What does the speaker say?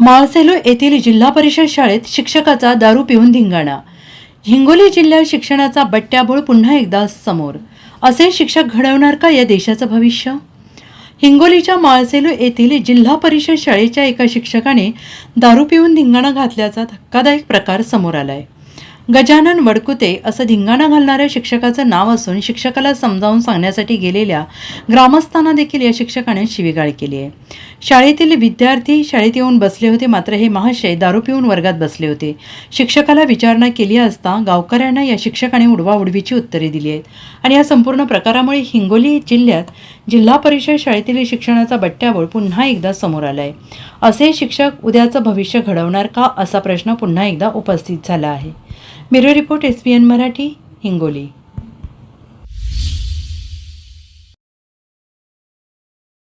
माळसेलू येथील जिल्हा परिषद शाळेत शिक्षकाचा दारू पिऊन धिंगाणा. हिंगोली जिल्ह्यात शिक्षणाचा बट्ट्याबोळ पुन्हा एकदा समोर. असे शिक्षक घडवणार का या देशाचं भविष्य? हिंगोलीच्या माळसेलू येथील जिल्हा परिषद शाळेच्या एका शिक्षकाने दारू पिऊन धिंगाणा घातल्याचा धक्कादायक प्रकार समोर आलाय. गजानन वडकुते असं धिंगाणा घालणाऱ्या शिक्षकाचं नाव असून शिक्षकाला समजावून सांगण्यासाठी गेलेल्या ग्रामस्थांना देखील या शिक्षकाने शिवीगाळ केली आहे. शाळेतील विद्यार्थी शाळेत येऊन बसले होते मात्र हे महाशय दारू पिऊन वर्गात बसले होते. शिक्षकाला विचारणा केली असता गावकऱ्यांना या शिक्षकाने उडवाउडवीची उत्तरे दिली आहेत. आणि या संपूर्ण प्रकारामुळे हिंगोली जिल्ह्यात जिल्हा परिषद शाळेतील शिक्षणाचा बट्ट्याबोळ पुन्हा एकदा समोर आला आहे असे शिक्षक उद्याचं भविष्य घडवणार का असा प्रश्न पुन्हा एकदा उपस्थित झाला आहे. Bureau report S P N Marathi Hingoli.